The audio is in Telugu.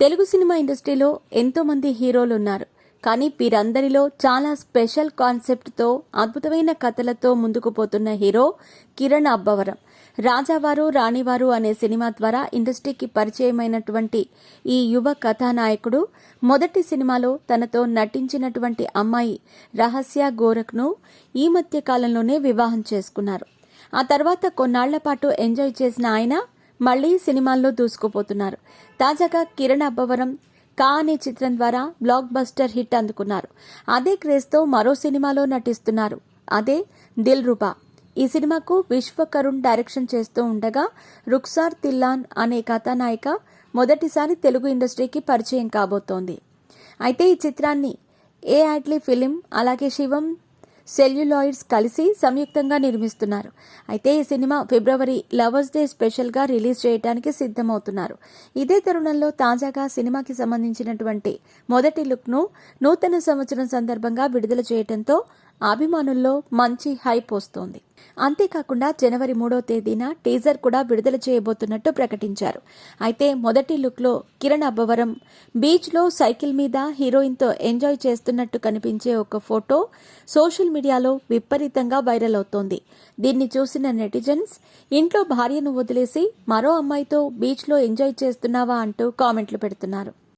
తెలుగు సినిమా ఇండస్ట్రీలో ఎంతోమంది హీరోలు ఉన్నారు. కానీ వీరందరిలో చాలా స్పెషల్ కాన్సెప్ట్తో అద్భుతమైన కథలతో ముందుకు పోతున్న హీరో కిరణ్ అబ్బవరం. రాజావారు రాణివారు అనే సినిమా ద్వారా ఇండస్ట్రీకి పరిచయమైనటువంటి ఈ యువ కథానాయకుడు మొదటి సినిమాలో తనతో నటించినటువంటి అమ్మాయి రహస్య గోరఖ్ను ఈ మధ్య కాలంలోనే వివాహం చేసుకున్నారు. ఆ తర్వాత కొన్నాళ్ళ పాటు ఎంజాయ్ చేసిన ఆయన మళ్ళీ సినిమాల్లో దూసుకుపోతున్నారు. తాజాగా కిరణ్ అబ్బవరం కా అనే చిత్రం ద్వారా బ్లాక్ బస్టర్ హిట్ అందుకున్నారు. అదే క్రేజ్తో మరో సినిమాలో నటిస్తున్నారు. అదే దిల్ రూపా. ఈ సినిమాకు విశ్వకరుణ్ డైరెక్షన్ చేస్తూ ఉండగా రుక్సార్ తిల్లాన్ అనే కథానాయిక మొదటిసారి తెలుగు ఇండస్ట్రీకి పరిచయం కాబోతోంది. అయితే ఈ చిత్రాన్ని ఏ ఐట్లీ ఫిలిం అలాగే శివం సెల్యులాయిడ్స్ కలిసి సంయుక్తంగా నిర్మిస్తున్నారు. అయితే ఈ సినిమా ఫిబ్రవరి లవర్స్ డే స్పెషల్గా రిలీజ్ చేయడానికి సిద్ధమవుతున్నారు. ఇదే తరుణంలో తాజాగా సినిమాకి సంబంధించినటువంటి మొదటి లుక్ను నూతన సంవత్సరం సందర్భంగా విడుదల చేయడంతో అభిమానుల్లో మంచి హైప్ వస్తోంది. అంతేకాకుండా జనవరి మూడో తేదీన టీజర్ కూడా విడుదల చేయబోతున్నట్టు ప్రకటించారు. అయితే మొదటి లుక్లో కిరణ్ అబ్బవరం బీచ్లో సైకిల్ మీద హీరోయిన్తో ఎంజాయ్ చేస్తున్నట్టు కనిపించే ఒక ఫోటో సోషల్ మీడియాలో విపరీతంగా వైరల్ అవుతోంది. దీన్ని చూసిన నెటిజన్స్ ఇంట్లో భార్యను వదిలేసి మరో అమ్మాయితో బీచ్లో ఎంజాయ్ చేస్తున్నావా? అంటూ కామెంట్లు పెడుతున్నారు.